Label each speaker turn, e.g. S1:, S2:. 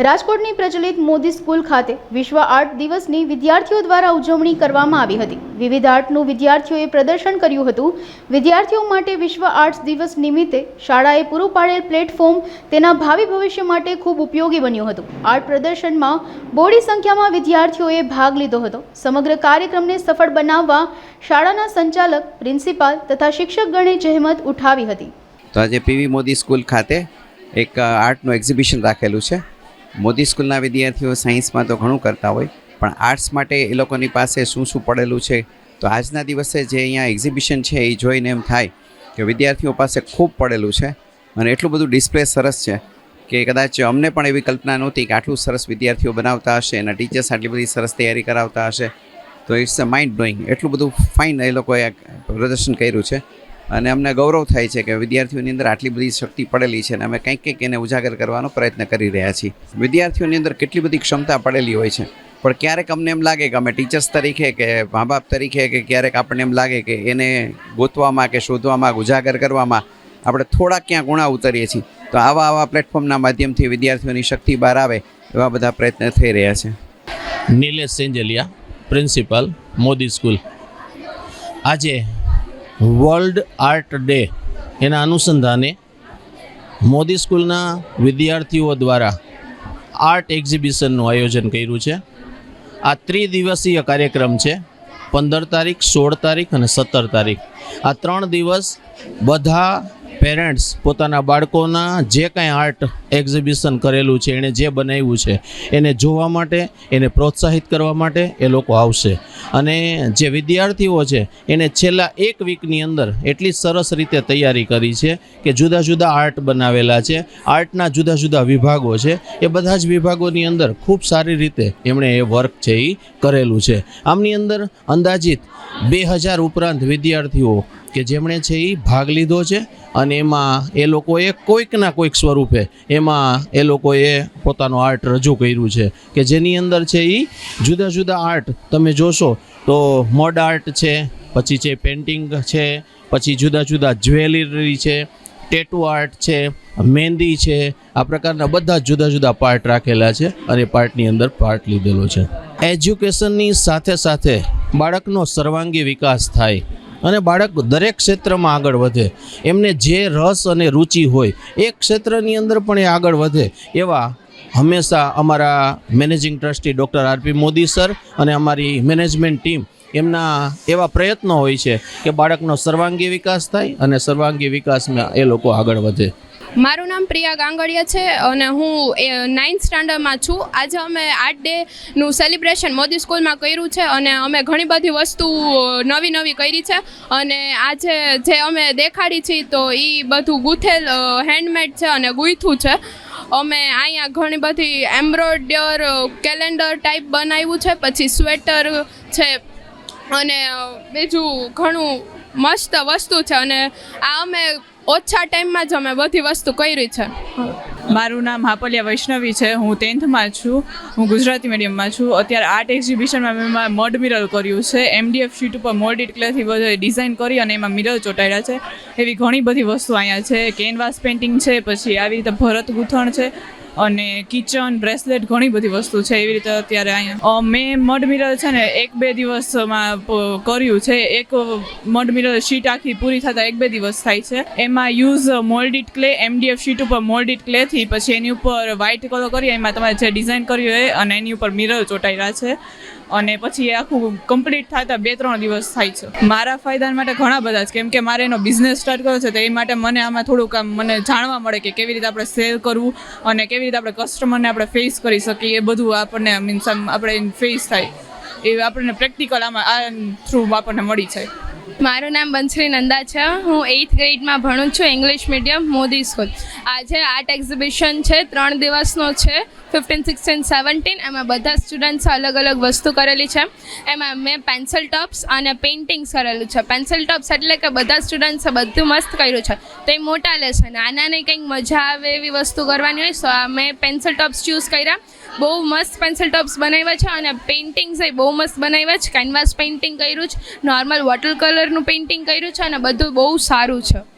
S1: રાજકોટની પ્રચલિત મોદી સ્કૂલ ખાતે વિશ્વ આર્ટ દિવસની વિદ્યાર્થીઓ દ્વારા ઉજવણી કરવામાં આવી હતી. વિવિધ આર્ટનું વિદ્યાર્થીઓએ પ્રદર્શન કર્યું હતું. વિદ્યાર્થીઓ માટે વિશ્વ આર્ટ્સ દિવસ નિમિત્તે શાળાએ પૂરું પાડેલ પ્લેટફોર્મ તેના ભાવિ ભવિષ્ય માટે ખૂબ ઉપયોગી બન્યું હતું. આર્ટ પ્રદર્શનમાં બોડી સંખ્યામાં વિદ્યાર્થીઓએ ભાગ લીધો હતો. સમગ્ર કાર્યક્રમને સફળ બનાવવા શાળાના સંચાલક, પ્રિન્સિપાલ તથા શિક્ષકગણે જહેમત ઉઠાવી હતી.
S2: તો આજે પીવી મોદી સ્કૂલ ખાતે એક આર્ટનું એક્ઝિબિશન રાખેલું છે. મોદી સ્કૂલના વિદ્યાર્થીઓ સાયન્સમાં તો ઘણું કરતા હોય, પણ આર્ટ્સ માટે એ લોકોની પાસે શું શું પડેલું છે? તો આજના દિવસે જે અહીંયા એક્ઝિબિશન છે એ જોઈને એમ થાય કે વિદ્યાર્થીઓ પાસે ખૂબ પડેલું છે અને એટલું બધું ડિસ્પ્લે સરસ છે કે કદાચ અમને પણ એવી કલ્પના નહોતી કે આટલું સરસ વિદ્યાર્થીઓ બનાવતા હશે એના ટીચર્સ આટલી બધી સરસ તૈયારી કરાવતા હશે. તો ઇટ્સ અ માઇન્ડ બ્લોઈંગ એટલું બધું ફાઇન એ લોકોએ પ્રદર્શન કર્યું છે. અને અમને ગૌરવ થાય છે કે વિદ્યાર્થીઓની અંદર આટલી બધી શક્તિ પડેલી છે અને અમે કંઈક કંઈક એને ઉજાગર કરવાનો પ્રયત્ન કરી રહ્યા છીએ. વિદ્યાર્થીઓની અંદર કેટલી બધી ક્ષમતા પડેલી હોય છે. પણ ક્યારેક અમને એમ લાગે કે અમે ટીચર્સ તરીકે કે મા બાપ તરીકે કે ક્યારેક આપણને એમ લાગે કે એને ગોતવામાં કે શોધવામાં, ઉજાગર કરવામાં આપણે થોડા ક્યાં ગુણા ઉતરીએ છીએ. તો આવા આવા પ્લેટફોર્મના માધ્યમથી વિદ્યાર્થીઓની શક્તિ બહાર આવે એવા બધા પ્રયત્ન થઈ રહ્યા છે.
S3: Nilesh Senjaliya principal, Modi school. આજે વર્લ્ડ આર્ટ ડે એના અનુસંધાને મોદી સ્કૂલના વિદ્યાર્થીઓ દ્વારા આર્ટ એક્ઝિબિશનનું આયોજન કર્યું છે. આ ત્રિદિવસીય કાર્યક્રમ છે. પંદર તારીખ, સોળ તારીખ અને સત્તર તારીખ. આ ત્રણ દિવસ બધા પેરેન્ટ્સ પોતાના બાળકોના જે કાંઈ આર્ટ એક્ઝિબિશન કરેલું છે એણે જે બનાવ્યું છે, એને જોવા માટે, એને પ્રોત્સાહિત કરવા માટે એ લોકો આવશે. અને જે વિદ્યાર્થીઓ છે, એને છેલ્લા એક વીકની અંદર એટલી સરસ રીતે તૈયારી કરી છે કે જુદા જુદા આર્ટ બનાવેલા છે. આર્ટના જુદા જુદા વિભાગો છે. એ બધા જ વિભાગોની અંદર ખૂબ સારી રીતે એમણે એ વર્ક છે એ કરેલું છે. આમની અંદર અંદાજિત બે હજાર ઉપરાંત વિદ્યાર્થીઓ કે જેમણે છે એ ભાગ લીધો છે અને એમાં એ લોકોએ કોઈકના કોઈક સ્વરૂપે એમાં એ લોકોએ પોતાનું આર્ટ રજૂ કર્યું છે કે જેની અંદર છે એ જુદા જુદા આર્ટ તમે જોશો તો મોડ આર્ટ છે, પછી છે પેઇન્ટિંગ છે, પછી જુદા જુદા જ્વેલરી છે, ટેટુ આર્ટ છે, મહેંદી છે, આ પ્રકારના બધા જુદા જુદા પાર્ટ રાખેલા છે અને પાર્ટની અંદર પાર્ટ લીધેલો છે. એજ્યુકેશનની સાથે સાથે બાળકનો સર્વાંગી વિકાસ થાય. અને બાળક દરેક ક્ષેત્રમાં આગળ વધે. એમને જે રસ અને રુચિ હોય, એ ક્ષેત્રની અંદર પણ એ આગળ વધે. એવા હંમેશા અમારા managing trustee doctor RP Modi sir અને અમારી મેનેજમેન્ટ ટીમ એમના એવા પ્રયત્નો હોય છે કે બાળકનો સર્વાંગી વિકાસ થાય અને સર્વાંગી વિકાસમાં એ લોકો આગળ વધે.
S4: મારું નામ પ્રિયા ગાંગડિયા છે અને હું નાઇન્થ સ્ટાન્ડર્ડમાં છું. આજે અમે આર્ટ ડેનું સેલિબ્રેશન મોદી સ્કૂલમાં કર્યું છે અને અમે ઘણી બધી વસ્તુ નવી નવી કરી છે. અને આજે જે અમે દેખાડી છીએ તો એ બધું ગૂંથેલ હેન્ડમેડ છે અને ગૂંથું છે. અમે અહીંયા ઘણી બધી એમ્બ્રોઇડર કેલેન્ડર ટાઈપ બનાવ્યું છે, પછી સ્વેટર છે અને બીજું ઘણું મસ્ત વસ્તુ છે. અને આ અમે ઓછા ટાઈમમાં જ અમે બધી વસ્તુ કરી છે.
S5: મારું નામ હાપલિયા વૈષ્ણવી છે. હું ટેન્થમાં છું. હું ગુજરાતી મીડિયમમાં છું. અત્યારે આર્ટ એક્ઝિબિશનમાં મેં મડ મિરર કર્યું છે. એમડીએફ શીટ ઉપર મોડ ક્લેથી બધે ડિઝાઇન કરી અને એમાં મિરર ચોંટાડ્યા છે. એવી ઘણી બધી વસ્તુ અહીંયા છે. કેનવાસ પેઇન્ટિંગ છે, પછી આવી રીતે ભરત ગૂંથણ છે. અને કિચન, બ્રેસલેટ ઘણી બધી વસ્તુ છે એવી રીતે અત્યારે અહીંયા. મેં મડ મિરર છે ને એક બે દિવસમાં કર્યું છે. એક મડ મિરર શીટ આખી પૂરી થતાં એક બે દિવસ થાય છે. એમાં use moulded clay, MDF sheet ઉપર મોલ્ડિડ ક્લેથી પછી એની ઉપર વ્હાઇટ કલર કરી, એમાં તમારે જે ડિઝાઇન કર્યું હોય અને એની ઉપર મિરર ચોંટાયેલા છે. અને પછી એ આખું કમ્પ્લીટ થતાં બે ત્રણ દિવસ થાય છે. મારા ફાયદા માટે ઘણા બધા છે. કેમ કે મારે એનો બિઝનેસ સ્ટાર્ટ કર્યો છે, તો એ માટે મને આમાં થોડુંક આમ મને જાણવા મળે કે કેવી રીતે આપણે સેલ કરવું અને કેવી રીતે આપણે કસ્ટમરને આપણે ફેસ કરી શકીએ. એ બધું આપણને મીન્સ આમ આપણે ફેસ થાય. એ આપણને પ્રેક્ટિકલ આમાં આ થ્રુ આપણને મળી જાય.
S4: મારું નામ બંસરી નંદા છે. હું એઇથ ગ્રેડમાં ભણું છું ઇંગ્લિશ મીડિયમ મોદી સ્કૂલ આજે આર્ટ એક્ઝિબિશન છે, ત્રણ દિવસનો છે ફિફ્ટીન સિક્સટીન સેવન્ટીન એમાં બધા સ્ટુડન્ટ્સ અલગ અલગ વસ્તુ કરેલી છે. એમાં મેં પેન્સિલ ટોપ્સ અને પેઇન્ટિંગ્સ કરેલું છે. પેન્સિલ ટોપ્સ એટલે કે બધા સ્ટુડન્ટ્સે બધું મસ્ત કર્યું છે. તો એ મોટા લેશે નાનાને કંઈક મજા આવે એવી વસ્તુ કરવાની હોય સો મેં પેન્સિલ ટોપ્સ ચૂઝ કર્યા. બહુ મસ્ત પેન્સિલ ટોપ્સ બનાવ્યા છે અને પેઇન્ટિંગ્સ એ બહુ મસ્ત બનાવ્યા છે. કેનવાસ પેઇન્ટિંગ કર્યું છે. નોર્મલ વોટર કલરનું પેઇન્ટિંગ કર્યું છે અને બધું બહુ સારું છે.